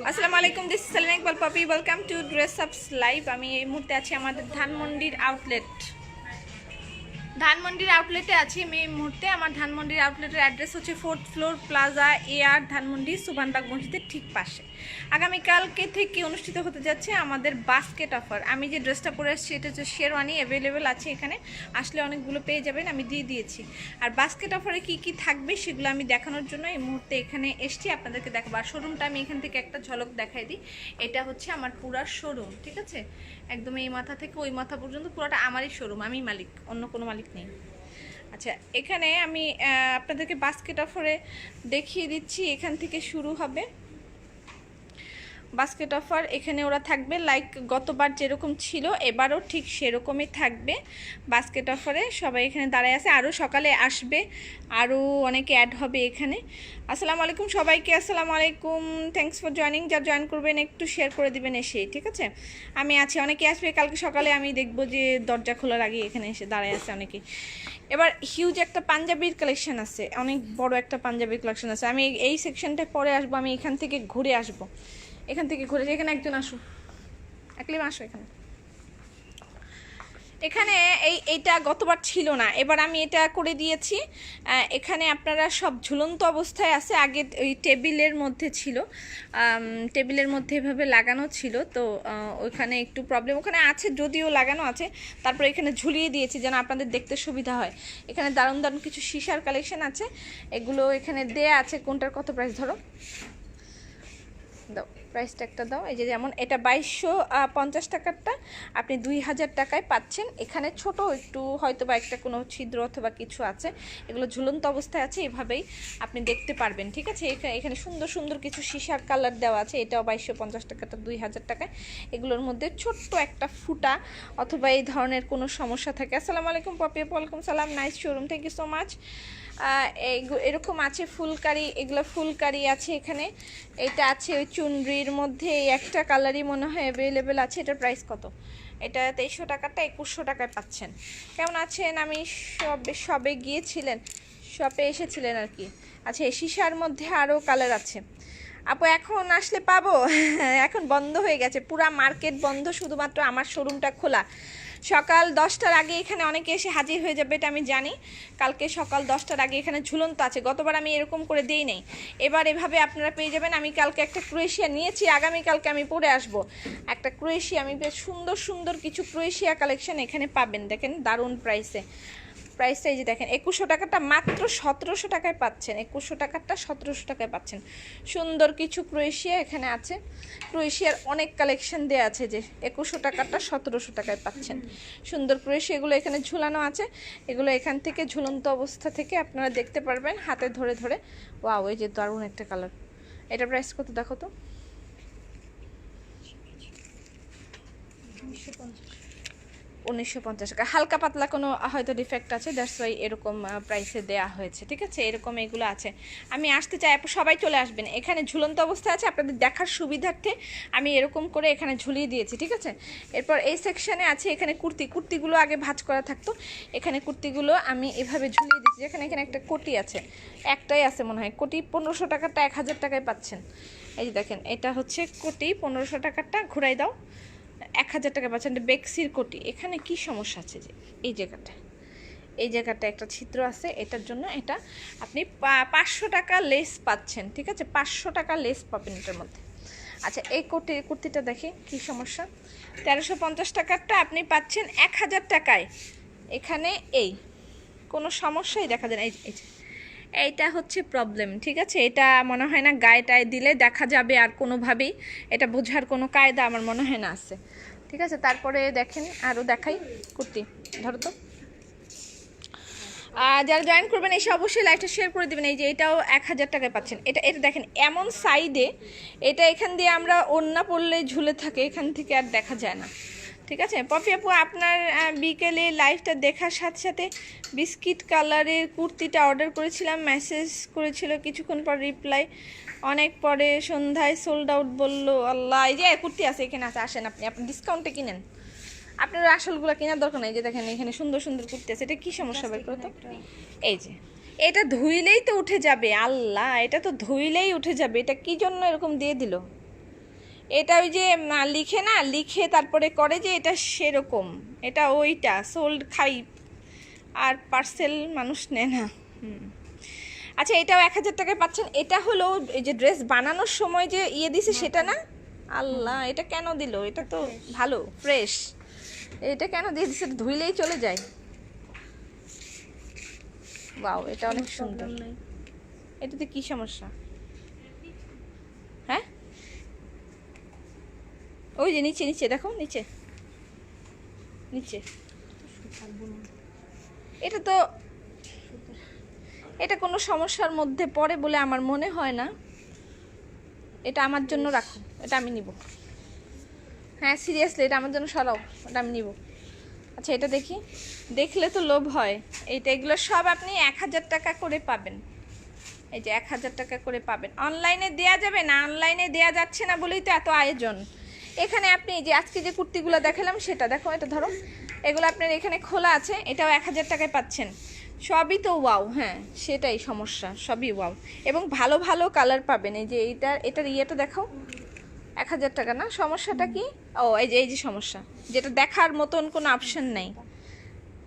আসসালামু আলাইকুম this Selina Iqbal Poppy welcome to dress ups live আমি এই মুহূর্তে আছি আমাদের ধানমন্ডির আউটলেট ধানমন্ডির আউটলেটে আছি আমি এই মুহূর্তে। আমার ধানমন্ডির আউটলেটের অ্যাড্রেস হচ্ছে fourth floor plaza A R Dhanmondi Sobhanbagh মসজিদের ঠিক পাশে। আগামীকালকে থেকে অনুষ্ঠিত হতে যাচ্ছে আমাদের বাস্কেট অফার আমি যে ড্রেসটা পরে আসছি, এটা হচ্ছে শেরওয়ানি অ্যাভেলেবেল আছে এখানে। আসলে অনেকগুলো পেয়ে যাবেন, আমি দিয়ে দিয়েছি। আর বাস্কেট অফারে কি কি থাকবে সেগুলো আমি দেখানোর জন্য এই মুহূর্তে এখানে এসছি, আপনাদেরকে দেখাবো। আর শোরুমটা আমি এখান থেকে একটা ঝলক দেখাই দিই। এটা হচ্ছে আমার পুরা শোরুম ঠিক আছে? একদম এই মাথা থেকে ওই মাথা পর্যন্ত পুরোটা আমারই শোরুম আমি মালিক, অন্য কোনো মালিক নেই। আচ্ছা এখানে আমি আপনাদেরকে বাস্কেট অফারে দেখিয়ে দিচ্ছি, এখান থেকে শুরু হবে। বাস্কেট অফার এখানে ওরা থাকবে। লাইক গতবার যেরকম ছিল, এবারও ঠিক সেরকমই থাকবে বাস্কেট অফারে সবাই এখানে দাঁড়ায় আছে। আরও সকালে আসবে। আরও অনেকে অ্যাড হবে এখানে। আসসালামু আলাইকুম সবাইকে। আসসালামু আলাইকুম। থ্যাঙ্কস ফর জয়নিং যা জয়েন করবেন, একটু শেয়ার করে দিবেন এসেই ঠিক আছে? আমি আছি অনেকে আসবে। কালকে সকালে আমি দেখব যে দরজা খোলার আগে এখানে এসে দাঁড়ায় আছে অনেকে। এবার হিউজ একটা পাঞ্জাবির কালেকশন আছে। অনেক বড় একটা পাঞ্জাবির কালেকশন আছে। আমি এই সেকশনটা পরে আসব। আমি এখান থেকে ঘুরে আসব। এখান থেকে ঘুরে এখানে একজন আসো একলিম আসো এখানে। এখানে এই, এইটা গতবার ছিল না। এবার আমি এটা করে দিয়েছি। এখানে আপনারা সব ঝুলন্ত অবস্থায় আছে। আগে ওই টেবিলের মধ্যে ছিল। টেবিলের মধ্যে এভাবে লাগানো ছিল। তো ওইখানে একটু প্রবলেম ওখানে আছে, যদিও লাগানো আছে। তারপর এখানে ঝুলিয়ে দিয়েছি যেন আপনাদের দেখতে সুবিধা হয়। এখানে দারুণ দারুণ কিছু সিসার কালেকশন আছে। এগুলো এখানে দেয়া আছে। কোনটার কত প্রাইস ধরো? দাও প্রাইসটা একটা দাও। এই যে যেমন এটা বাইশশো পঞ্চাশ টাকারটা, আপনি দুই হাজার টাকায় পাচ্ছেন। এখানে ছোট একটু হয়তো বা একটা কোনো ছিদ্র অথবা কিছু আছে। এগুলো ঝুলন্ত অবস্থায় আছে, এভাবেই আপনি দেখতে পারবেন, ঠিক আছে? এখা- এখানে সুন্দর সুন্দর কিছু সিসার কালার দেওয়া আছে। এটাও বাইশশো, পঞ্চাশ টাকাটা, দুই হাজার টাকায়। এগুলোর মধ্যে ছোট্ট একটা ফুটা অথবা এই ধরনের কোনো সমস্যা থাকে। আসসালামু আলাইকুম, পপি ওয়ালাইকুম সালাম। Nice showroom thank you so much এরকম আছে ফুলকারি, এগুলো ফুলকারি আছে এখানে। এটা আছে ওই চুনরির মধ্যে, এই একটা কালারই মনে হয় অ্যাভেলেবেল আছে। এটার প্রাইস কত? এটা তেইশশো টাকাটা, একুশশো টাকায় পাচ্ছেন। কেমন আছেন? আমি সবে সবে গিয়েছিলেন শপে এসেছিলেন আর কি। আচ্ছা সিসার মধ্যে আরও কালার আছে। আপু, এখন আসলে পাবো? এখন বন্ধ হয়ে গেছে। পুরা মার্কেট বন্ধ, শুধুমাত্র আমার শোরুমটা খোলা। সকাল দশটার আগে এখানে অনেকে এসে হাজির হয়ে যাবে এটা আমি জানি। কালকে সকাল দশটার আগে এখানে ঝুলন্ত আছে। গতবার আমি এরকম করে দিই নাই। এবার এভাবে আপনারা পেয়ে যাবেন। আমি কালকে একটা ক্রোয়েশিয়া নিয়েছি। আগামীকালকে আমি পরে আসব। একটা ক্রোয়েশিয়া, আমি বেশ সুন্দর সুন্দর কিছু ক্রোয়েশিয়া কালেকশন এখানে পাবেন। দেখেন দারুণ প্রাইসে প্রাইসটা এই যে দেখেন, একুশশো টাকাটা মাত্র সতেরোশো টাকায় পাচ্ছেন, একুশশো টাকাটা সতেরোশো টাকায় পাচ্ছেন। সুন্দর কিছু ক্রোয়েশিয়া এখানে আছে। ক্রোয়েশিয়ার অনেক কালেকশন দেওয়া আছে যে একুশশো টাকাটা সতেরোশো টাকায় পাচ্ছেন। সুন্দর ক্রোয়েশিয়া, এগুলো এখানে ঝুলানো আছে। এগুলো এখান থেকে ঝুলন্ত অবস্থা থেকে আপনারা দেখতে পারবেন হাতে ধরে ধরে। ওয়াও, এই যে দারুণ একটা কালার এটা প্রাইস কত দেখো তো? উনিশশো পঞ্চাশ টাকা। হালকা পাতলা কোনো হয়তো ডিফেক্ট আছে দ্যাটস ওয়াই এরকম প্রাইসে দেয়া হয়েছে, ঠিক আছে? এরকম এগুলো আছে। আমি আসতে চাই সবাই চলে আসবেন। এখানে ঝুলন্ত অবস্থা আছে, আপনাদের দেখার সুবিধার্থে আমি এরকম করে এখানে ঝুলিয়ে দিয়েছি, ঠিক আছে? এরপর এই সেকশনে আছে এখানে কুর্তি। কুর্তিগুলো আগে ভাজ করা থাকতো। এখানে কুর্তিগুলো আমি এভাবে ঝুলিয়ে দিচ্ছি যেখানে এখানে একটা কোটি আছে। একটাই আছে মনে হয়। কোটি পনেরোশো টাকারটা এক হাজার টাকায় পাচ্ছেন। এই যে দেখেন, এটা হচ্ছে কোটি পনেরোশো টাকারটা, ঘুরাই দাও। এক হাজার টাকা পাচ্ছেন বেক্সির কোটি। এখানে কি সমস্যা আছে যে, এই জায়গাটা? এই জায়গাটা একটা ছিদ্র আছে, এটার জন্য এটা আপনি পাঁচশো টাকা লেস পাচ্ছেন, ঠিক আছে? পাঁচশো টাকা লেস পাবেন এটার মধ্যে। আচ্ছা এই কোটি, কুর্তিটা দেখি, কি সমস্যা? তেরোশো পঞ্চাশ টাকারটা আপনি পাচ্ছেন এক হাজার টাকায়। এখানে এই, কোনো সমস্যাই দেখা যায় না। এই এই যে। এইটা হচ্ছে প্রবলেম ঠিক আছে? এটা মনে হয় না গায়ে টায়ে দিলে দেখা যাবে আর কোনোভাবেই। এটা বোঝার কোনো কায়দা আমার মনে হয় না আছে। ঠিক আছে? তারপরে দেখেন আরও দেখাই। কুর্তি, ধরো তো। আর যারা জয়েন করবেন, এসে অবশ্যই লাইভটা শেয়ার করে দেবেন। এই যে এটাও এক হাজার টাকায় পাচ্ছেন। এটা এটা দেখেন, এমন সাইডে এটা এখান দিয়ে আমরা ওড়না পড়লে ঝুলে থাকে, এখান থেকে আর দেখা যায় না। ঠিক আছে? পপি আপু, আপনার বিকেলে লাইভটা দেখার সাথে সাথে বিস্কিট কালারের কুর্তিটা অর্ডার করেছিলাম মেসেজ করেছিল, কিছুক্ষণ পর রিপ্লাই অনেক পরে সন্ধ্যায় সোল্ড আউট বলল আল্লাহ এই যে কুর্তি আছে এখানে আছে আসেন আপনি আপনি ডিসকাউন্টে কিনেন। আপনার আসলগুলো কেনার দরকার নেই যে দেখেন এখানে সুন্দর সুন্দর কুর্তি আছে এটা কি সমস্যা বের করো তো? এই যে এটা ধুইলেই তো উঠে যাবে আল্লাহ এটা তো ধুইলেই উঠে যাবে এটা কি জন্য এরকম দিয়ে দিল? এটা ওই যে লিখে না লিখে তারপরে করে যে এটা সেরকম এটা ওইটা সোল্ড খাই আর পার্সেল মানুষ নেয় না হুম। আচ্ছা এটাও এক হাজার টাকায় পাচ্ছেন। এটা হলো এই যে ড্রেস বানানোর সময় যে ইয়ে দিছে সেটা না? আল্লাহ এটা কেন দিল? এটা তো ভালো ফ্রেশ এটা কেন দিয়ে দিছে? ধুইলেই চলে যায়। বাও এটা অনেক সুন্দর। এটাতে কি সমস্যা? হ্যাঁ? ওই যে নিচে নিচে দেখো নিচে। নিচে। এটা তো এটা কোনো সমস্যার মধ্যে পড়ে বলে আমার মনে হয় না। এটা আমার জন্য রাখো এটা আমি নিব। হ্যাঁ সিরিয়াসলি এটা আমার জন্য সরাও এটা আমি নিব। আচ্ছা এটা দেখি। দেখলে তো লোভ হয়। এইটা এগুলো সব আপনি এক হাজার টাকা করে পাবেন। এই যে এক হাজার টাকা করে পাবেন। অনলাইনে দেয়া যাবে না অনলাইনে দেয়া যাচ্ছে না বলেই তো এত আয়োজন। এখানে আপনি এই যে আজকে যে কুর্তিগুলো দেখালাম সেটা দেখো এটা ধরো। এগুলো আপনার এখানে খোলা আছে এটাও এক হাজার টাকায় পাচ্ছেন। সবই তো ওয়াও হ্যাঁ সেটাই সমস্যা, সবই ওয়াও এবং ভালো ভালো কালার পাবেন, এই যে এইটা, এটার ইয়েটা দেখাও। এক হাজার টাকা, না? সমস্যাটা কি? ও, এই যে এই যে সমস্যা, যেটা দেখার মতন কোনো অপশন নেই।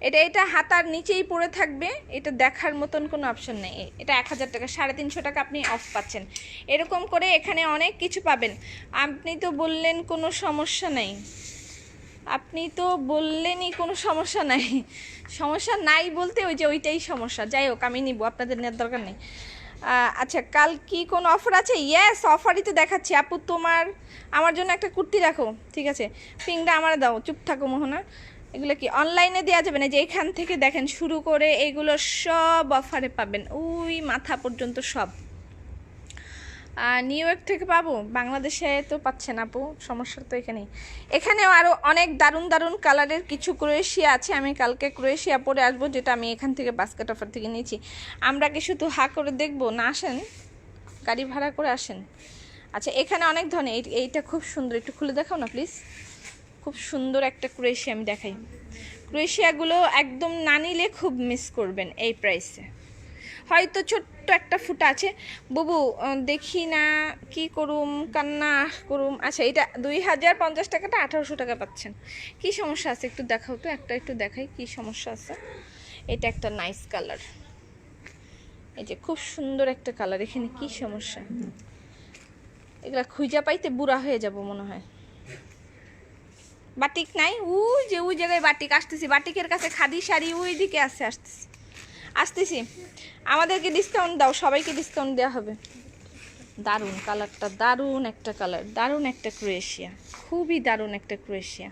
এটা এটা হাতার নিচেই পড়ে থাকবে, এটা দেখার মতন কোনো অপশন নেই। এটা এক হাজার টাকা, সাড়ে তিনশো টাকা আপনি অফ পাচ্ছেন। এরকম করে এখানে অনেক কিছু পাবেন। আপনি তো বললেন কোনো সমস্যা নেই। আপনি তো বললেনই কোনো সমস্যা নাই। সমস্যা নাই বলতে ওই যে ওইটাই সমস্যা। যাই হোক, আমি নিব, আপনাদের নেওয়ার দরকার নেই। আচ্ছা কাল কি কোনো অফার আছে? ইয়েস অফারই তো দেখাচ্ছি। আপু, তোমার, আমার জন্য একটা কুর্তি রাখো, ঠিক আছে? পিংটা আমার দাও, চুপ থাকো মোহনা। এগুলো কি অনলাইনে দেওয়া যাবে? না, যে এখান থেকে দেখেন, শুরু করে এগুলো সব অফারে পাবেন। ওই মাথা পর্যন্ত সব। নিউ ইয়র্ক থেকে পাবো। বাংলাদেশে তো পাচ্ছেন আপু, সমস্যা তো এখানেই। এখানেও আরও অনেক দারুণ দারুণ কালারের কিছু ক্রোয়েশিয়া আছে। আমি কালকে ক্রোয়েশিয়া পরে আসব, যেটা আমি এখান থেকে বাস্কেট অফার থেকে নিয়েছি। আমরা কি শুধু হা করে দেখব? না আসেন। গাড়ি ভাড়া করে আসেন। আচ্ছা এখানে অনেক ধরনের, এই- এইটা খুব সুন্দর। একটু খুলে দেখাও না প্লিজ খুব সুন্দর একটা ক্রোয়েশিয়া আমি দেখাই। ক্রোয়েশিয়াগুলো একদম না নিলে খুব মিস করবেন এই প্রাইসে হয়তো ছোট্ট একটা ফুটা আছে। বুবু দেখি না কি করুম, কান্না করুম। আচ্ছা এটা দুই হাজার পঞ্চাশ টাকাটা আঠারোশো টাকা পাচ্ছেন। কি সমস্যা আছে? একটু দেখাও তো, একটা একটু দেখাই কি সমস্যা আছে। এটা একটা নাইস কালার এই যে খুব সুন্দর একটা কালার এখানে কি সমস্যা? এগুলা খুঁজা পাইতে বুড়া হয়ে যাব মনে হয়। বাটিক নাই? ওই যে ওই জায়গায় বাটিক, আসতেছি। বাটিকের কাছে খাদি শাড়ি ওই দিকে আসছে আসতেছি। আসতেছি। আমাদেরকে ডিসকাউন্ট দাও সবাইকে ডিসকাউন্ট দেওয়া হবে। দারুণ কালারটা দারুণ একটা কালার দারুণ একটা ক্রোয়েশিয়া খুবই দারুণ একটা ক্রোয়েশিয়া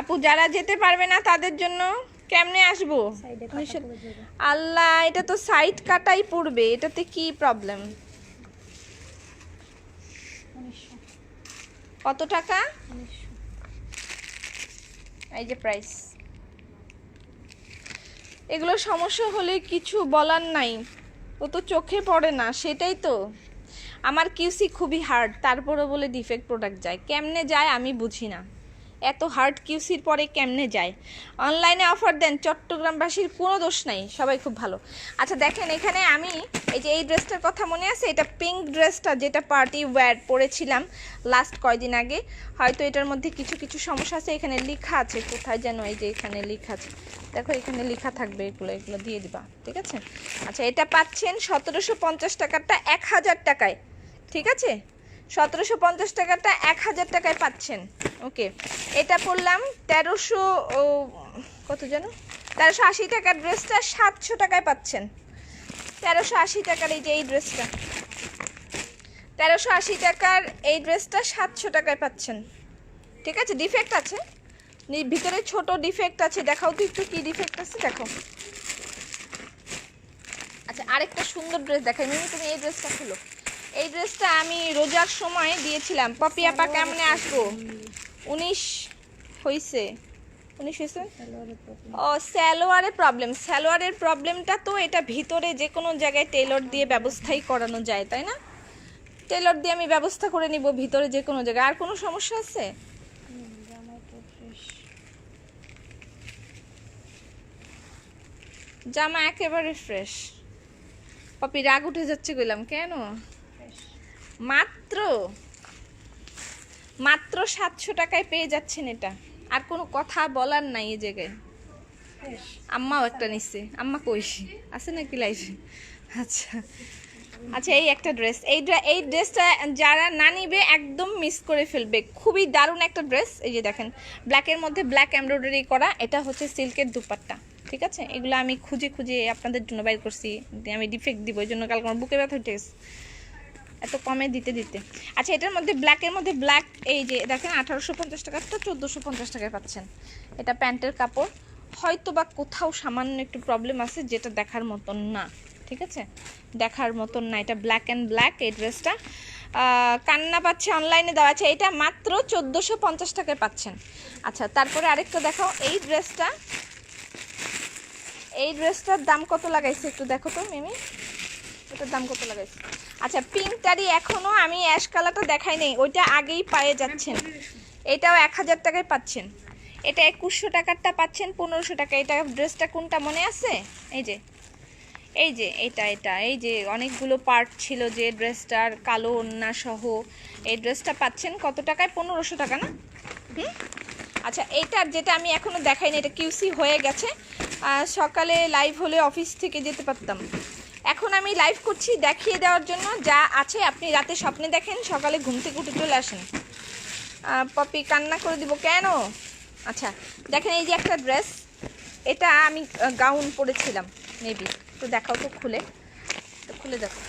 আপু যারা যেতে পারবে না তাদের জন্য কেমনে আসব? আল্লাহ এটা তো সাইড কাটাই পড়বে এটাতে কি প্রবলেম কত টাকা? এই যে প্রাইস এগুলো সমস্যা হলে কিছু বলার নাই। ও তো চোখে পড়ে না, সেটাই তো। আমার কিউসি খুবই হার্ড তারপরে বলে ডিফেক্ট প্রোডাক্ট যায়। কেমনে যায় আমি বুঝি না। এত হার্ড কিউসির পরে কেমনে যায়? অনলাইনে অফার দেন, চট্টগ্রামবাসীর কোনো দোষ নাই, সবাই খুব ভালো। আচ্ছা দেখেন এখানে আমি এই যে এই ড্রেসটার কথা মনে আছে, এটা পিঙ্ক ড্রেসটা যেটা পার্টি ওয়্যার পরেছিলাম লাস্ট কয়দিন আগে, হয়তো এটার মধ্যে কিছু কিছু সমস্যা আছে, এখানে লেখা আছে, কোথায় যেন এই যে এখানে লেখা আছে। দেখো, এখানে লেখা থাকবে এগুলো এগুলো দিয়ে দিবা, ঠিক আছে? আচ্ছা এটা পাচ্ছেন সতেরোশো পঞ্চাশ টাকারটা এক হাজার টাকায়, ঠিক আছে? সতেরোশো পঞ্চাশ টাকাটা এক হাজার টাকায় পাচ্ছেন। ওকে, এটা পড়লাম তেরোশো কত যেন? তেরোশো আশি টাকার ড্রেসটা সাতশো টাকায় পাচ্ছেন। তেরোশো আশি টাকার এই যে এই ড্রেসটা, তেরোশো আশি টাকার এই ড্রেসটা সাতশো টাকায় পাচ্ছেন। ঠিক আছে ডিফেক্ট আছে। ভিতরে ছোট ডিফেক্ট আছে, দেখাও তো একটু কি ডিফেক্ট আছে, দেখো। আচ্ছা আরেকটা সুন্দর ড্রেস দেখাই। মিমি, তুমি এই ড্রেসটা খুলো। এই ড্রেসটা আমি রোজার সময় দিয়েছিলাম। পপি আপা কেমনে আসব? উনিশ হইছে। উনিশ হয়েছে ও স্যালোয়ারের প্রবলেম স্যালোয়ারের প্রবলেমটা তো এটা ভিতরে যে কোনো জায়গায় টেলর দিয়ে ব্যবস্থাই করানো যায়, তাই না? টেলর দিয়ে আমি ব্যবস্থা করে নিব ভিতরে যে কোনো জায়গায়। আর কোনো সমস্যা আছে? জামা একেবারে ফ্রেশ পপি রাগ উঠে যাচ্ছে কইলাম, কেন? মাত্র মাত্র সাতশো টাকায় পেয়ে যাচ্ছেন এটা। আর কোনো কথা বলার নাই এই জায়গায়। আম্মাও একটা নিচ্ছে। আম্মা কইছি আছে নাকি লাইফে আচ্ছা। আচ্ছা এই একটা ড্রেস এই এই ড্রেসটা যারা না নিবে একদম মিস করে ফেলবে। খুবই দারুণ একটা ড্রেস এই যে দেখেন ব্ল্যাকের মধ্যে ব্ল্যাক এমব্রয়ডারি করা। এটা হচ্ছে সিল্কের দুপাট্টা। ঠিক আছে? এগুলো আমি খুঁজে খুঁজে আপনাদের জন্য বাইর করছি। আমি ডিফেক্ট দিব এই জন্য কালকে আমার বুকে ব্যথা গেছে। এত কমে দিতে দিতে। আচ্ছা এটার মধ্যে ব্ল্যাকের মধ্যে ব্ল্যাক এই যে দেখেন, আঠারোশো পঞ্চাশ টাকার তো চোদ্দোশো পঞ্চাশ টাকায় পাচ্ছেন। এটা প্যান্টের কাপড়। হয়তো বা কোথাও সামান্য একটু প্রবলেম আছে, যেটা দেখার মতন না, ঠিক আছে? দেখার মতন না, এটা ব্ল্যাক অ্যান্ড ব্ল্যাক এই ড্রেসটা কান্না পাচ্ছে অনলাইনে দেওয়া আছে, এটা মাত্র চোদ্দোশো পঞ্চাশ টাকায় পাচ্ছেন। আচ্ছা তারপরে আরেকটা দেখাও, এই ড্রেসটা এই ড্রেসটার দাম কত লাগাইছে একটু দেখো তো, মিমি। এটার দাম কত লাগাইছে? আচ্ছা পিঙ্কটারই এখনও আমি অ্যাশ কালারটা দেখাই নেই, ওইটা আগেই পায়ে যাচ্ছেন। এটাও এক হাজার টাকায় পাচ্ছেন। এটা একুশশো টাকারটা পাচ্ছেন, পনেরোশো টাকা। এটা ড্রেসটা কোনটা মনে আছে? এই যে এই যে, এটা এটা। এই যে, অনেকগুলো পার্ট ছিল যে ড্রেসটার, কালো ওন্না সহ। এই ড্রেসটা পাচ্ছেন কত টাকায়? পনেরোশো টাকা না? আচ্ছা এইটার যেটা আমি এখনও দেখাইনি, এটা কিউসি হয়ে গেছে। সকালে লাইভ হলে অফিস থেকে যেতে পারতাম। এখন আমি লাইভ করছি দেখিয়ে দেওয়ার জন্য। যা আছে, আপনি রাতে স্বপ্নে দেখেন, সকালে ঘুম থেকে উঠে চলে আসেন। পপি কান্না করে দিব কেন? আচ্ছা দেখেন এই যে একটা ড্রেস এটা আমি গাউন পরেছিলাম মেবি তো দেখাও তো খুলে। তো খুলে দেখো।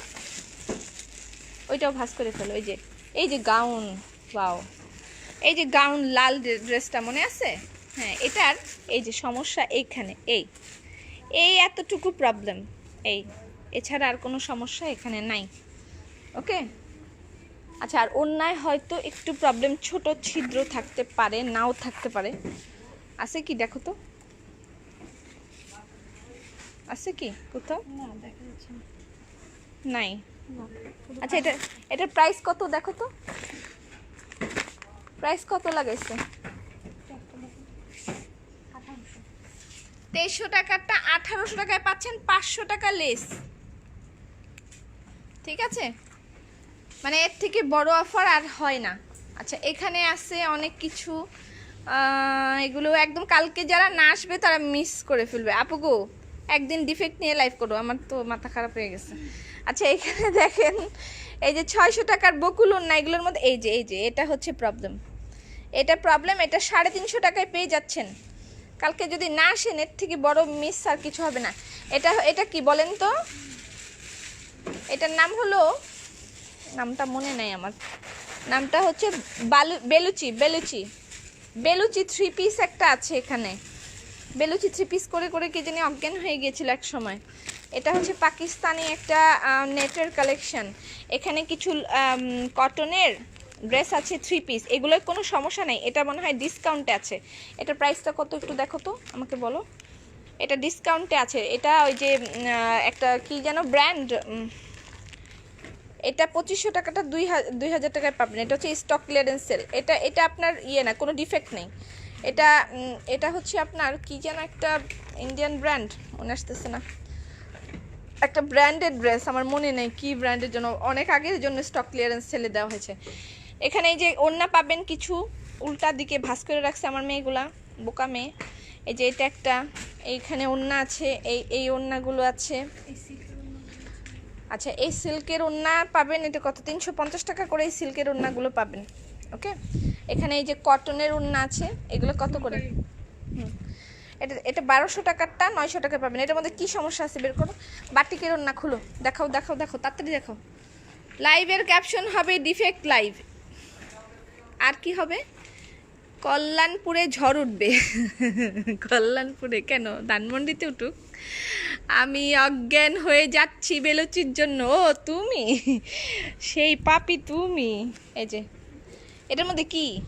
ওইটাও ভাস করে ফেলো ওই যে, এই যে গাউন বাও এই যে গাউন লাল ড্রেসটা মনে আছে? হ্যাঁ এটার, এই যে সমস্যা এইখানে, এই। এই এতটুকু প্রবলেম এই। এছাড়া আর কোনো সমস্যা এখানে নাই। ওকে আচ্ছা আর অন্যায় হয়তো একটু প্রবলেম ছোট ছিদ্র থাকতে পারে নাও থাকতে পারে। আছে কি দেখো তো? আছে কি কোথাও? নাই। আচ্ছা এটা এটার প্রাইস কত দেখো তো? প্রাইস কত লাগাইছে। তেইশশো টাকারটা আঠারোশো টাকায় পাচ্ছেন পাঁচশো টাকা লেস ঠিক আছে? মানে এর থেকে বড় অফার আর হয় না। আচ্ছা এখানে আছে অনেক কিছু। এগুলো একদম কালকে যারা না আসবে তারা মিস করে ফেলবে। আপু গো, একদিন ডিফেক্ট নিয়ে লাইভ করো, আমার তো মাথা খারাপ হয়ে গেছে। আচ্ছা এখানে দেখেন, এই যে ছয়শো টাকার বকুল না এগুলোর মধ্যে, এই যে এই যে, এটা হচ্ছে প্রবলেম এটা প্রবলেম এটা সাড়ে তিনশো টাকায় পেয়ে যাচ্ছেন। কালকে যদি না আসেন, এর থেকে বড় মিস আর কিছু হবে না। এটা এটা কি বলেন তো? এটার নাম হলো, নামটা মনে নেই আমার। নামটা হচ্ছে বালু, Bellucci Bellucci. Bellucci three piece একটা আছে এখানে। বেলুচি থ্রি পিস করে করে কে জানি অজ্ঞান হয়ে গিয়েছিল এক সময়। এটা হচ্ছে পাকিস্তানি একটা নেটের কালেকশন এখানে কিছু কটনের ড্রেস আছে থ্রি পিস এগুলোর কোনো সমস্যা নেই। এটা মনে হয় ডিসকাউন্টে আছে। এটা প্রাইসটা কত একটু দেখো তো, আমাকে বলো। এটা ডিসকাউন্টে আছে। এটা ওই যে একটা কি যেন ব্র্যান্ড এটা পঁচিশশো টাকাটা দুই দুই হাজার টাকায় পাবেন। এটা হচ্ছে স্টক ক্লিয়ারেন্স সেল এটা এটা আপনার ইয়ে না, কোনো ডিফেক্ট নেই। এটা এটা হচ্ছে আপনার কি যেন একটা ইন্ডিয়ান ব্র্যান্ড মনে আসতেছে না। একটা ব্র্যান্ডেড ড্রেস আমার মনে নেই কি ব্র্যান্ডের জন্য। অনেক আগের জন্য স্টক ক্লিয়ারেন্স সেলে দেওয়া হয়েছে। এখানে এই যে ওড়না পাবেন কিছু, উল্টা দিকে ভাস করে রাখছে আমার মেয়েগুলা, বোকা মেয়ে। এই যে এটা একটা, এইখানে ওড়না আছে, এই এই ওড়নাগুলো আছে। আচ্ছা এই সিল্কের ওড়না পাবেন এটা কত? তিনশো পঞ্চাশ টাকা করে এই সিল্কের ওড়নাগুলো পাবেন ওকে? এখানে এই যে কটনের ওড়না আছে এগুলো কত করে? হুম। এটা এটা বারোশো টাকারটা নয়শো টাকা পাবেন। এটার মধ্যে কী সমস্যা আছে বের করো? বাটিকের ওড়না খুলো। দেখাও দেখাও দেখো তাড়াতাড়ি দেখো লাইভের ক্যাপশন হবে ডিফেক্ট লাইভ আর কি হবে? কল্যাণপুরে ঝড় উঠবে। কল্যাণপুরে কেন? ধানমন্ডিতে উঠুক। আমি অজ্ঞান হয়ে যাচ্ছি বেলুচির জন্য। ও তুমি? সেই পাপি তুমি। এই যে এটার মধ্যে কি?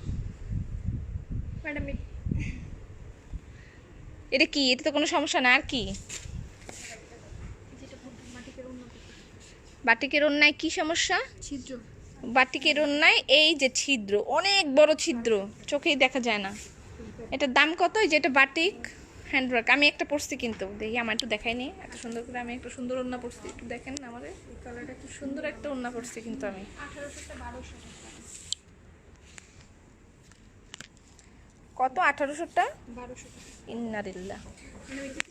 এটা কি? এটা তো কোনো সমস্যা না আর কি? যেটা বাটিকের অন্যায় কি সমস্যা? ছিদ্র। বাটিকের অন্যায় এই যে ছিদ্র অনেক বড় ছিদ্র চোখেই দেখা যায় না। এটার দাম কত? এই যে এটা বাটিক। হ্যান্ডওয়ার্ক আমি একটা পরছি কিন্তু, দেখি আমার একটু দেখাইনি এত সুন্দর করে আমি একটা সুন্দর ওড়না পরছি, একটু দেখেন না আমার। এই কালারটা কি সুন্দর একটা ওড়না পরছি কিন্তু আমি। কত? আঠারোশোটা? বারোশো ইন্নারিল্লা যে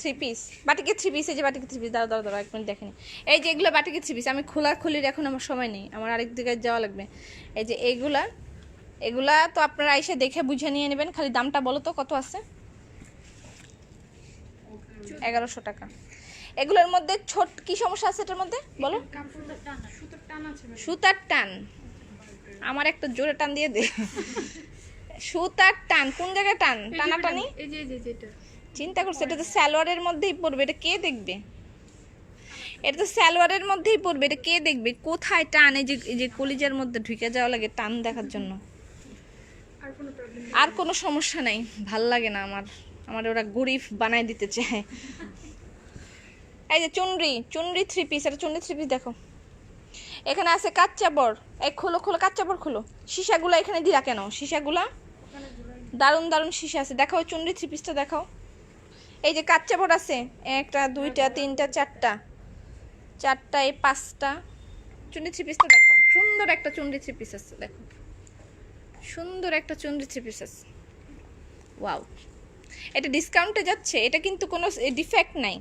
থ্রি পিস বাটিকের থ্রি পিস এই যে বাটিকের থ্রি পিস দাঁড়া দাঁড়া দাঁড়া এক দেখেনি এই যে এগুলো বাটিকের থ্রি পিস আমি খোলা খুলির এখন আমার সময় নেই। আমার আরেক দিকে যাওয়া লাগবে। এই যে এইগুলা এগুলা তো আপনারা এসে দেখে বুঝে নিয়ে নেবেন খালি দামটা বলো তো কত আছে? এগারোশো টাকা। এগুলোর মধ্যে ছোট কি সমস্যা আছে এটার মধ্যে? বলো। সুতোর টান। আমার একটা জোরে টান দিয়ে দে। সুতার টান কোন জায়গায় টান? টানা টানি চিন্তা করছে এটা তো সালোয়ারের মধ্যেই পড়বে এটা কে দেখবে? এটা তো সালোয়ারের মধ্যেই পড়বে এটা কে দেখবে? কোথায় টান? এই যে এই যে কলিজার মধ্যে ঢুকে যাওয়া লাগে টান দেখার জন্য। আর কোনো সমস্যা নাই। ভালো লাগে না আমার। আমার ওরা গরিব বানায় দিতে চায়। এই যে চুনরি চুনরি থ্রি পিস এটা চুনরি থ্রি পিস দেখো। এখানে আছে কাচ্চা বর। এই খোলো খোলো, কাচ্চা বর খোলো। সীসাগুলো এখানে দিলা কেন? সীসাগুলা? দারুণ দারুণ সীসা আছে। দেখাও চুনরি থ্রি পিসটা দেখাও। এই যে কাচ্চা বর আছে। একটা, দুইটা, তিনটা, চারটা। চারটা, এই পাঁচটা। চুনরি থ্রি পিসটা দেখাও। সুন্দর একটা চুনরি থ্রি পিস আছে, দেখো। সুন্দর একটা চুনরি থ্রি পিস আছে ওয়াও। এটা ডিসকাউন্টে যাচ্ছে, এটা কিন্তু কোনো ডিফেক্ট নাই।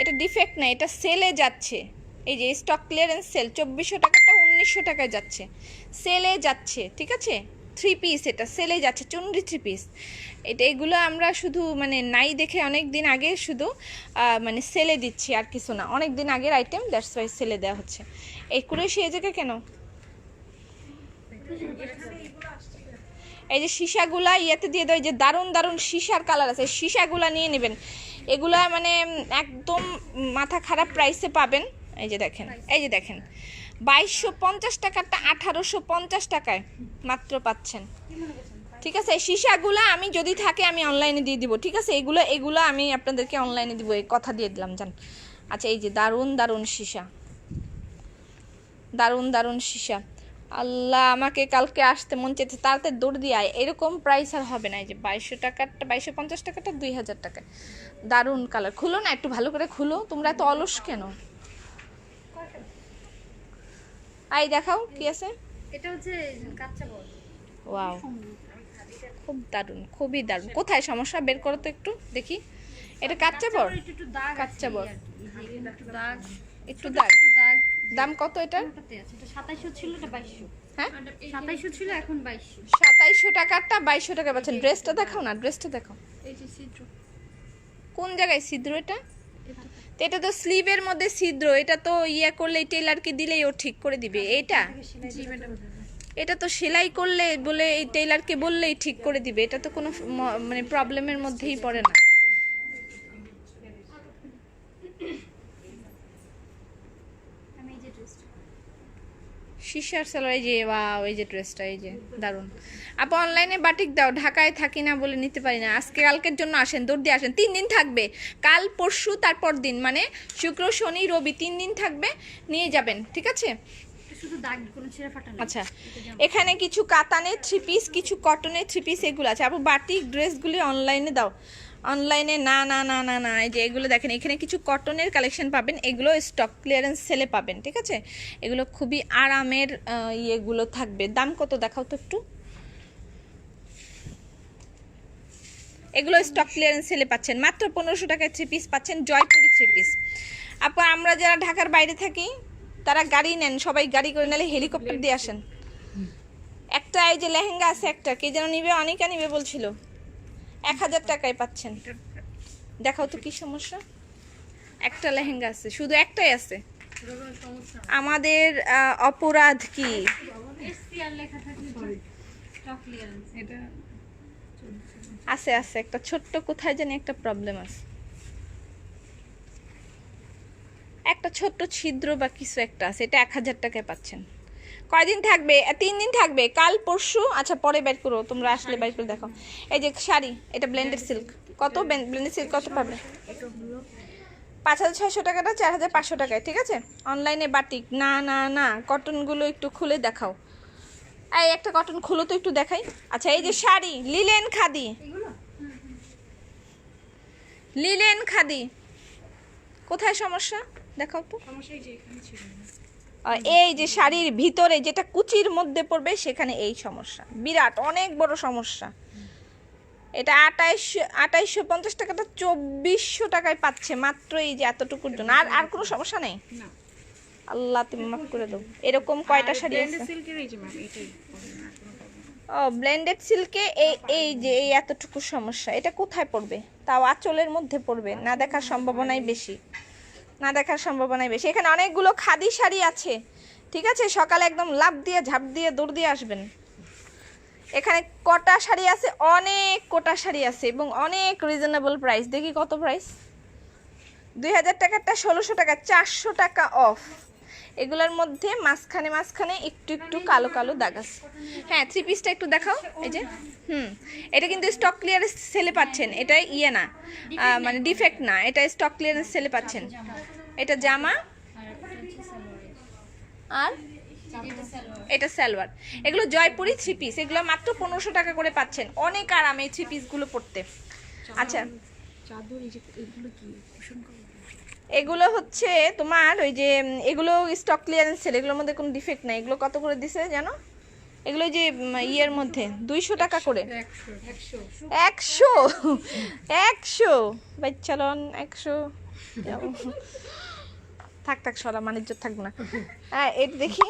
এটা ডিফেক্ট নাই, এটা সেলে যাচ্ছে। এই যে স্টক ক্লিয়ারেন্স সেল চব্বিশশো টাকাটা উনিশশো টাকায় যাচ্ছে। সেলে যাচ্ছে, ঠিক আছে? থ্রি পিস এটা সেলে যাচ্ছে, চুনরি থ্রি পিস এটা, এগুলো আমরা শুধু মানে নাই দেখে অনেক দিন আগে শুধু মানে সেলে দিচ্ছি আর কিছু না। অনেক দিন আগের আইটেম দ্যাটস ওয়াই সেলে দেওয়া হচ্ছে। এই কুরেশি এই জায়গায় কেন? এই যে সীসাগুলা ইয়েতে দিয়ে দেয় যে দারুণ দারুণ সীসার কালার আছে, সীসাগুলা নিয়ে নেবেন। এগুলা মানে একদম মাথা খারাপ প্রাইসে পাবেন। এই যে দেখেন, এই যে দেখেন, বাইশশো পঞ্চাশ টাকারটা আঠারোশো পঞ্চাশ টাকায় মাত্র পাচ্ছেন। ঠিক আছে সীসাগুলা আমি যদি থাকে আমি অনলাইনে দিয়ে দিব। ঠিক আছে, এগুলো এগুলো আমি আপনাদেরকে অনলাইনে দিব, এই কথা দিয়ে দিলাম, জান। আচ্ছা এই যে দারুণ দারুণ সীসা। দারুণ দারুণ সীসা। আল্লাহ আমাকে কালকে আসতে মন চেয়েছে তাড়াতাড়ি দৌড় দিয়ে আয়। এরকম প্রাইস আর হবে না। এই যে বাইশশো টাকারটা বাইশশো পঞ্চাশ টাকাটা দুই হাজার টাকা দারুণ কালার খুলো না একটু ভালো করে খুলো। তোমরা এত অলস কেন? আই দেখাও কি আছে। এটা হচ্ছে কাঁচা বল ওয়াও খুব দারুণ খুবই দারুণ। কোথায় সমস্যা? বের করো তো একটু দেখি। এটা কাচ্চা দাগ কাচ্চা বর একটু দাগ একটু দাগ একটু দাগ দাম কত এটা? ওটাতে আছে এটা সাতাইশো ছিল এটা বাইশশো। হ্যাঁ? সাতাইশো ছিল এখন বাইশশো। টাকারটা বাইশশো টাকা পাচ্ছেন। ড্রেসটা দেখাও না ড্রেসটা দেখাও। এই যে ছিদ্র। কোন জায়গায় ছিদ্র এটা? এটা তো। এটা তো স্লিভের মধ্যে ছিদ্র এটা তো ইয়ে করলে টেলারকে দিলেই ও ঠিক করে দিবে। এটা এটা তো সেলাই করলে বলে এই টেলারকে বললেই ঠিক করে দিবে। এটা তো কোনো মানে প্রবলেমের মধ্যেই পড়ে না আমি এই যে ড্রেসটা শিশার সালোয়ার যে ওয়াও এই যে ড্রেসটা এই যে দারুণ। আপু অনলাইনে বাটিক দাও ঢাকায় থাকি না বলে নিতে পারি না। আজকে কালকের জন্য আসেন দৌড় দিয়ে আসেন। তিন দিন থাকবে। কাল পরশু তারপর দিন। মানে শুক্র শনি রবি তিন দিন থাকবে নিয়ে যাবেন ঠিক আছে? আচ্ছা এখানে কিছু কাতানের থ্রি পিস কিছু কটনের থ্রি পিস এগুলো আছে। আপু বাটিক ড্রেসগুলি অনলাইনে দাও। অনলাইনে না না না না না, এই যে এগুলো দেখেন, এখানে কিছু কটনের কালেকশন পাবেন, এগুলো স্টক ক্লিয়ারেন্স সেলে পাবেন, ঠিক আছে? এগুলো খুবই আরামের ইয়েগুলো থাকবে। দাম কত দেখাও তো একটু। এগুলো স্টক ক্লিয়ারেন্স সেলে পাচ্ছেন, মাত্র পনেরোশো টাকায় থ্রি পিস পাচ্ছেন, জয়পুরি থ্রি পিস আপু, আমরা যারা ঢাকার বাইরে থাকি, তারা গাড়ি নেন, সবাই গাড়ি করে নিলে হেলিকপ্টার দিয়ে আসেন। একটা এই যে লেহেঙ্গা আছে একটা, কে যেন নিবে, অনেকা নিবে বলছিল। এক হাজার টাকায় পাচ্ছেন। দেখাও তো কি সমস্যা। একটা লেহেঙ্গা আছে, শুধু একটাই আছে। আমাদের অপরাধ কি? আছে আছে, একটা ছোট্ট কোথায় জানি একটা প্রবলেম আছে। একটা ছোট্ট ছিদ্র বা কিছু একটা আছে, এটা এক হাজার টাকায় পাচ্ছেন। কয়দিন থাকবে? তিন দিন থাকবে। কাল, পরশু আচ্ছা পরে বের করো, তোমরা আসলে বের করে দেখো। এই যে শাড়ি, এটা ব্লেন্ডেড সিল্ক কত ব্লেন্ডেড সিল্ক কত পাবে? পাঁচ হাজার ছয়শো টাকাটা, চার হাজার পাঁচশো টাকায়, ঠিক আছে? অনলাইনে বাটিক না না না কটনগুলো একটু খুলে দেখাও। এই একটা কটন খুলো তো একটু দেখাই। আচ্ছা এই যে শাড়ি, লিলেন খাদি। লিলেন খাদি। কোথায় সমস্যা? দেখাও তো। সমস্যা এই যে শাড়ির ভিতরে যেটা কুচির মধ্যে পড়বে সেখানে এই সমস্যা। বিরাট অনেক বড় সমস্যা। এটা আঠাইশশো আঠাইশশো পঞ্চাশ টাকাটা চব্বিশশো টাকায় পাচ্ছে মাত্র এই যে এতটুকুর জন্য। আর আর কোনো সমস্যা নেই? আল্লাহ তুমি মাফ করে দাও। এরকম কয়টা শাড়ি আছে। ও ব্লেন্ডেড সিল্কে এই এই যে এই এতটুকু সমস্যা। এটা কোথায় পড়বে? তাও আঁচলের মধ্যে পড়বে না দেখার সম্ভাবনাই বেশি। না দেখার সম্ভাবনাই বেশি। এখানে অনেকগুলো খাদি শাড়ি আছে, ঠিক আছে? সকালে একদম লাভ দিয়ে, ঝাঁপ দিয়ে, দৌড় দিয়ে আসবেন। এখানে কটা শাড়ি আছে? অনেক কোটা শাড়ি আছে এবং অনেক রিজনেবল প্রাইস দেখি কত প্রাইস দুই হাজার টাকারটা ষোলোশো টাকা, চারশো টাকা অফ এগুলোর মধ্যে মাঝখানে মাঝখানে একটু একটু কালো কালো দাগ আছে। হ্যাঁ থ্রি পিসটা একটু দেখাও, এই যে। হুম, এটা কিন্তু স্টক ক্লিয়ারেন্স সেলে পাচ্ছেন, এটা ইয়ে না মানে ডিফেক্ট না, এটা স্টক ক্লিয়ারেন্স সেলে পাচ্ছেন। এটা জামা আর এটা সালোয়ার। এগুলো জয়পুরি থ্রি পিস এগুলো মাত্র পনেরোশো টাকা করে পাচ্ছেন। অনেক আরামে এই থ্রি পিসগুলো পড়তে। আচ্ছা চাদর এই যে এগুলো কি? কুশন এগুলো হচ্ছে তোমার ওই যে এগুলো স্টক ক্লিয়ারেন্স সেল এগুলোর মধ্যে কোনো ডিফেক্ট নাই। এগুলো কত করে দিছে জানো? এগুলো যে ইয়ের মধ্যে দুইশো টাকা করে। একশো। একশো। বাচ্চালন একশো? থাক থাক সরা বাণিজ্য থাকবে না। হ্যাঁ এটা দেখি।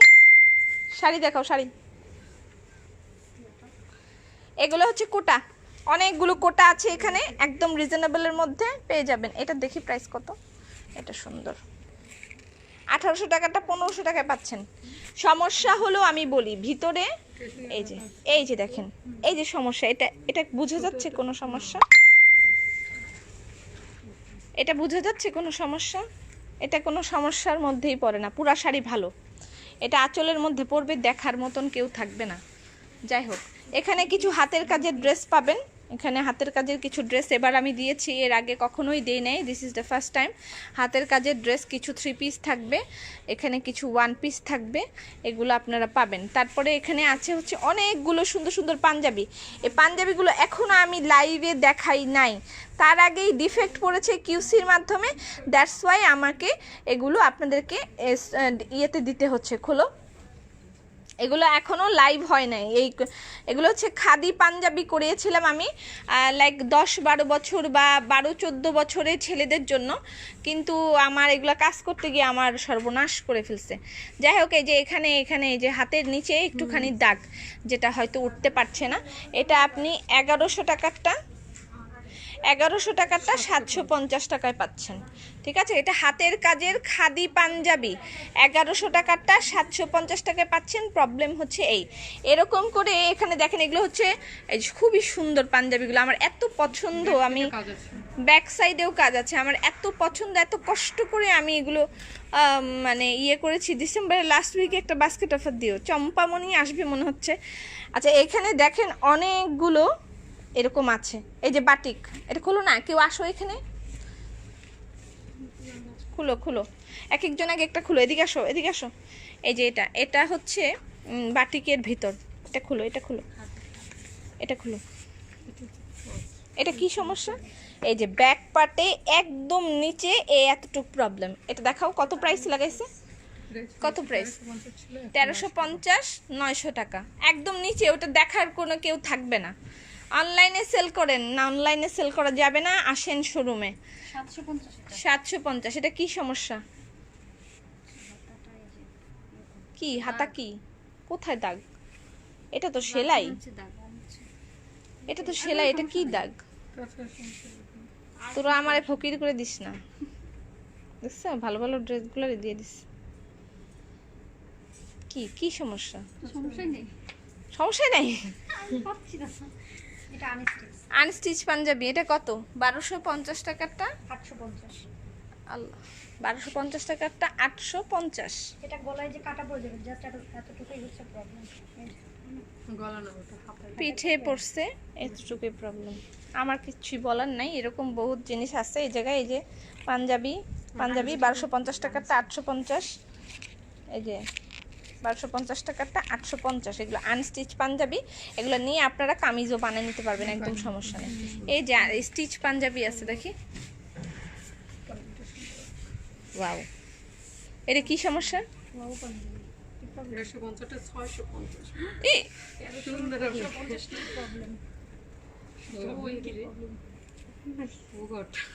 শাড়ি দেখাও শাড়ি। এগুলো হচ্ছে কোটা। অনেকগুলো কোটা আছে এখানে, একদম রিজনেবলের মধ্যে পেয়ে যাবেন। এটা দেখি প্রাইস কত। এটা সুন্দর। আঠারোশো টাকাটা পনেরোশো টাকায় পাচ্ছেন। সমস্যা হলো আমি বলি, ভিতরে এই যে এই যে দেখেন, এই যে সমস্যা, এটা এটা বোঝা যাচ্ছে কোনো সমস্যা? এটা বোঝা যাচ্ছে কোনো সমস্যা? এটা কোনো সমস্যার মধ্যেই পড়ে না, পুরা শাড়ি ভালো। এটা আঁচলের মধ্যে পড়বে, দেখার মতন কেউ থাকবে না। যাই হোক এখানে কিছু হাতের কাজের ড্রেস পাবেন। এখানে হাতের কাজের কিছু ড্রেস এবার আমি দিয়েছি, এর আগে কখনোই দিই নাই this is the first time হাতের কাজের ড্রেস কিছু থ্রি পিস থাকবে, এখানে কিছু ওয়ান পিস থাকবে, এগুলো আপনারা পাবেন। তারপরে এখানে আছে হচ্ছে অনেকগুলো সুন্দর সুন্দর পাঞ্জাবি। এই পাঞ্জাবিগুলো এখনও আমি লাইভে দেখাই নাই। তার আগেই ডিফেক্ট পড়েছে কিউসির মাধ্যমে দ্যাটস ওয়াই আমাকে এগুলো আপনাদেরকে ইয়েতে দিতে হচ্ছে, খোলো। এগুলো এখনও লাইভ হয় নাই। এই এগুলো হচ্ছে খাদি পাঞ্জাবি করিয়েছিলাম আমি লাইক দশ বারো বছর বা বারো চোদ্দ বছরের ছেলেদের জন্য। কিন্তু আমার এগুলো কাজ করতে গিয়ে আমার সর্বনাশ করে ফেলছে। যাই হোক এই যে এখানে এখানে এই যে হাতের নিচে একটুখানি দাগ যেটা হয়তো উঠতে পারছে না। এটা আপনি এগারোশো টাকারটা এগারোশো টাকারটা সাতশো পঞ্চাশ টাকায় পাচ্ছেন। ঠিক আছে? এটা হাতের কাজের খাদি পাঞ্জাবি। এগারোশো টাকারটা সাতশো পঞ্চাশ টাকায় পাচ্ছেন। প্রবলেম হচ্ছে এই। এরকম করে এখানে দেখেন এগুলো হচ্ছে এই খুবই সুন্দর পাঞ্জাবিগুলো। আমার এত পছন্দ আমি ব্যাক সাইডেও কাজ আছে। আমার এত পছন্দ এত কষ্ট করে আমি এগুলো মানে ইয়ে করেছি। ডিসেম্বরের লাস্ট উইকে একটা বাস্কেট অফার দিও। চম্পামণি আসবে মনে হচ্ছে। আচ্ছা এখানে দেখেন অনেকগুলো এরকম আছে। এই যে বাটিক, এটা খুলো না, কেউ আসো এখানে। খুলো খুলো। এক একজন এক একটা খুলো, এদিকে আসো এদিকে আসো। এই যে এটা এটা হচ্ছে বাটিকের ভিতর। এটা খুলো এটা খুলো। এটা খুলো। এটা কি সমস্যা? এই যে ব্যাক পার্টে একদম নিচে এই এতটুক প্রবলেম এটা দেখাও কত প্রাইস লাগাইছে? কত প্রাইস তেরোশো পঞ্চাশ, নয়শো টাকা। একদম নিচে, ওটা দেখার কোনো কেউ থাকবে না। অনলাইনে সেল করেন? না অনলাইনে সেল করা যাবে না আসেন শোরুমে সাতশো পঞ্চাশ। এটা কি সমস্যা? কি হাতা কি? কোথায় দাগ? এটা তো সেলাই। এটা তো সেলাই এটা কি দাগ? তোরা আমারে ফকির করে দিস না। দেখছ? ভালো ভালো ড্রেসগুলো দিয়ে দিস। কি কি সমস্যা? সমস্যাই নেই। সমস্যা নেই? আনস্টিচ পাঞ্জাবি এটা কত? বারোশো পঞ্চাশ টাকারটা? আটশো পঞ্চাশ। আল্লাহ বারোশো পঞ্চাশ টাকারটা আটশো পঞ্চাশ। এটা গলায় যে কাটা পড়ে যাবে জাস্ট এতটুকুই হচ্ছে প্রবলেম পিঠে পড়ছে এতটুকুই প্রবলেম আমার কিছুই বলার নাই এরকম বহুত জিনিস আছে এই জায়গায় এই যে পাঞ্জাবি পাঞ্জাবি। বারোশো পঞ্চাশ টাকারটা আটশো পঞ্চাশ। এই যে বারোশো পঞ্চাশ টাকারটা আটশো পঞ্চাশ। এগুলো আনস্টিচ পাঞ্জাবি। এগুলো নিয়ে আপনারা কামিজও বানিয়ে নিতে পারবেন একদম সমস্যা নেই। এই যে স্টিচ পাঞ্জাবি আছে দেখি। ওয়াও এটা কি সমস্যা? ছয়শো পঞ্চাশ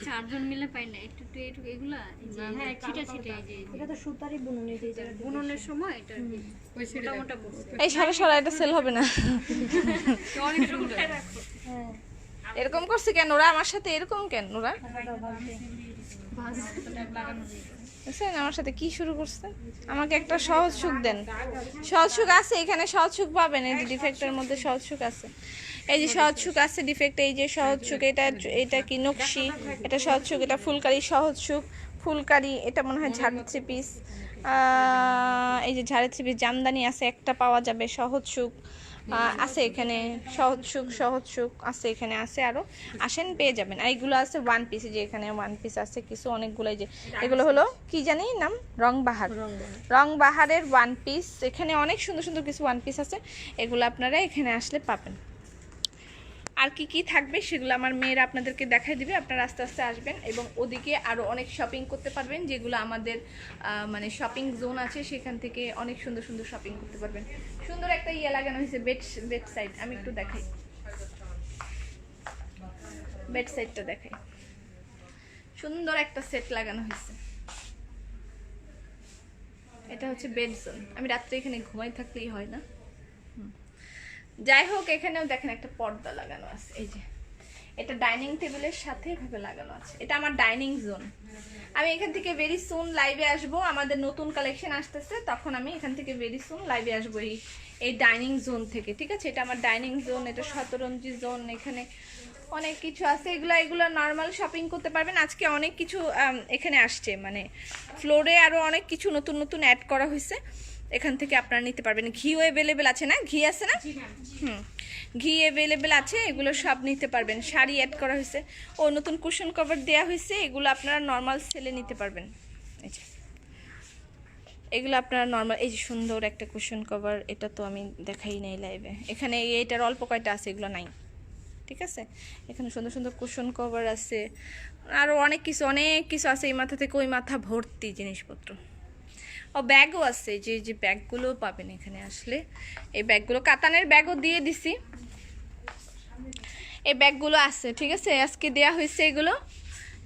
চারজন মিলে পাই না একটু একটু একটু এগুলা হ্যাঁ ছিটা ছিটা এই যে এটা তো সুতারই বুনন এই যে বুননের সময় এটা ওই ছেড়ে মোটা মোটা এই সারা সারা এটা সেল হবে না। অনেক সুন্দর। হ্যাঁ। এরকম করছে কেন ওরা? আমার সাথে এরকম কেন ওরা? বুঝছেন? আমার সাথে কি শুরু করছে? আমাকে একটা সহজ সুখ দেন। সহজ সুখ আছে এখানে সহজ সুখ পাবেন। এই যে ডিফেক্টের মধ্যে সহজ সুখ আছে। এই যে সহজ সুখ আছে ডিফেক্ট এই যে সহজ সুখ, এটা এটা কি নকশি? এটা সহজ সুখ, এটা ফুলকারি সহজ সুখ। ফুলকারি, এটা মনে হয় ঝাড় থ্রি পিস। এই যে ঝাড়ে থ্রি পিস, জামদানি আছে, একটা পাওয়া যাবে, সহজ সুখ। আছে এখানে, সহজ সুখ সহজ সুখ আছে এখানে, আছে আরও আসেন, পেয়ে যাবেন। আর এইগুলো আছে ওয়ান পিস যে এখানে ওয়ান পিস আছে, কিছু অনেকগুলো যে। এগুলো হলো, কি জানি নাম? রং বাহার রং বাহারের ওয়ান পিস এখানে অনেক সুন্দর সুন্দর কিছু ওয়ান পিস আছে। এগুলো আপনারা এখানে আসলে পাবেন। আর কি কি থাকবে সেগুলো আমার মেয়েরা আপনাদেরকে দেখাই দিবে। আপনারা আস্তে আস্তে আসবেন এবং ওদিকে আরও অনেক শপিং করতে পারবেন, যেগুলো আমাদের মানে শপিং জোন আছে, সেখান থেকে অনেক সুন্দর সুন্দর শপিং করতে পারবেন। সুন্দর একটা ইয়ে লাগানো হয়েছে বেড বেড সাইড আমি একটু দেখাই। বেড সাইডটা দেখাই। সুন্দর একটা সেট লাগানো হয়েছে। এটা হচ্ছে বেড জোন আমি রাত্রে এখানে ঘুমাই থাকলেই হয় না। যাই হোক এখানেও দেখেন একটা পর্দা লাগানো আছে, এই যে। এটা ডাইনিং টেবিলের সাথে এভাবে লাগানো আছে। এটা আমার ডাইনিং জোন। আমি এখান থেকে ভেরি সুন লাইভে আসব। আমাদের নতুন কালেকশন আসতেছে, তখন আমি এখান থেকে ভেরি সুন লাইভে আসব এই এই ডাইনিং জোন থেকে, ঠিক আছে? এটা আমার ডাইনিং জোন, এটা শতরঞ্জি জোন, এখানে অনেক কিছু আছে। এগুলো এগুলো নর্মাল শপিং করতে পারবেন। আজকে অনেক কিছু এখানে আসছে। মানে ফ্লোরে আরও অনেক কিছু নতুন নতুন অ্যাড করা হয়েছে। এখান থেকে আপনারা নিতে পারবেন। ঘিও অ্যাভেলেবেল আছে না? ঘি আছে না? হুম। ঘি অ্যাভেলেবেল আছে এগুলো সব নিতে পারবেন। শাড়ি অ্যাড করা হয়েছে। ও নতুন কুশন কভার দেওয়া হয়েছে এগুলো আপনারা নর্মাল সেলে নিতে পারবেন। এই যে। এগুলো আপনারা নর্মাল এই যে সুন্দর একটা কুশন কভার এটা তো আমি দেখাই নাই লাইভে এখানে এই- এটার অল্প কয়টা আছে এগুলো নাই। ঠিক আছে? এখানে সুন্দর সুন্দর কুশন কভার আছে। আরও অনেক কিছু অনেক কিছু আছে এই মাথা থেকে ওই মাথা ভর্তি জিনিসপত্র। ও ব্যাগও আছে, যে যে ব্যাগগুলো পাবেন এখানে আসলে। এই ব্যাগগুলো কাতানের ব্যাগও দিয়ে দিছি। এই ব্যাগগুলো আছে, ঠিক আছে? আজকে দেয়া হয়েছে এগুলো।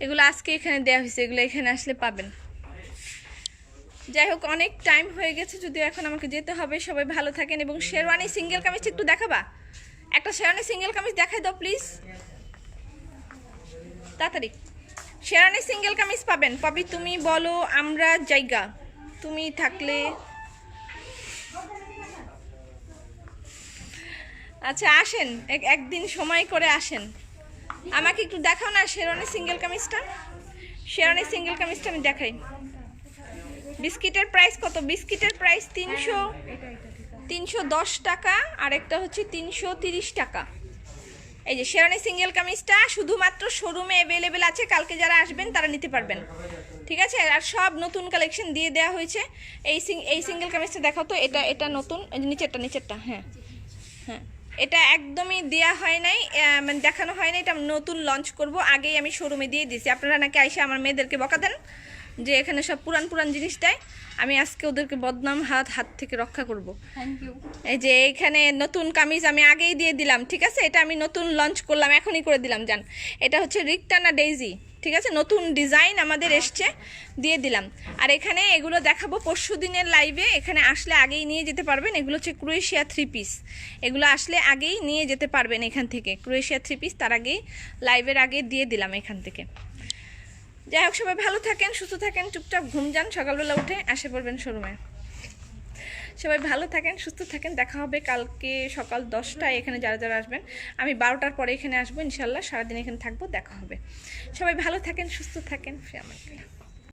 এগুলো আজকে এখানে দেয়া হয়েছে, এগুলো এখানে আসলে পাবেন। যাই হোক, অনেক টাইম হয়ে গেছে, যদিও এখন আমাকে যেতে হবে। সবাই ভালো থাকেন এবং শেরওয়ানি সিঙ্গেল কামিজ একটু দেখাবা। একটা শেরওয়ানি সিঙ্গেল কামিজ দেখাই দাও, প্লিজ। তাড়াতাড়ি। শেরওয়ানি সিঙ্গেল কামিজ পাবেন। পপি তুমি, বলো, আমরা, জায়গা। তুমি থাকলে। আচ্ছা আসেন। এক- একদিন সময় করে আসেন। আমাকে একটু দেখাও না শেরওয়ানি সিঙ্গেল কামিজটা। শেরওয়ানি সিঙ্গেল কামিজটা আমি দেখাই। বিস্কিটের প্রাইস কত? বিস্কিটের প্রাইস তিনশো তিনশো দশ টাকা আর একটা হচ্ছে তিনশো তিরিশ টাকা। এই যে শেরানি সিঙ্গেল কামিজটা শুধুমাত্র শোরুমে অ্যাভেলেবেল আছে, কালকে যারা আসবেন তারা নিতে পারবেন। ঠিক আছে? আর সব নতুন কালেকশন দিয়ে দেওয়া হয়েছে। এই সিং এই সিঙ্গেল কামিজটা দেখাও তো, এটা এটা নতুন নিচেরটা নিচেরটা হ্যাঁ। হ্যাঁ। এটা একদমই দেয়া হয় নাই মানে দেখানো হয় নাই, এটা নতুন লঞ্চ করব, আগেই আমি শোরুমে দিয়ে দিয়েছি। আপনারা নাকি আইসা আমার মেয়েদেরকে বকা দেন? যে এখানে সব পুরান পুরান জিনিস দেয় আমি আজকে ওদেরকে বদনাম হাত হাত থেকে রক্ষা করব। এই যে এখানে নতুন কামিজ আমি আগেই দিয়ে দিলাম ঠিক আছে? এটা আমি নতুন লঞ্চ করলাম এখনই করে দিলাম জান। এটা হচ্ছে রিকটানা ডেইজি ঠিক আছে? নতুন ডিজাইন আমাদের এসছে দিয়ে দিলাম। আর এখানে এগুলো দেখাবো পরশু দিনের লাইভে এখানে আসলে আগেই নিয়ে যেতে পারবেন। এগুলো হচ্ছে ক্রোয়েশিয়া থ্রি পিস এগুলো আসলে আগেই নিয়ে যেতে পারবেন এখান থেকে। ক্রোয়েশিয়া থ্রি পিস তার আগেই লাইভের আগে দিয়ে দিলাম এখান থেকে। যাই হোক, সবাই ভালো থাকেন, সুস্থ থাকেন, চুপচাপ ঘুম যান, সকালবেলা উঠে আসে পড়বেন শোরুমে। সবাই ভালো থাকেন, সুস্থ থাকেন, দেখা হবে কালকে সকাল দশটায় এখানে যারা যারা আসবেন। আমি বারোটার পরে এখানে আসব, ইনশাল্লাহ সারাদিন এখানে থাকব, দেখা হবে। সবাই ভালো থাকেন, সুস্থ থাকেন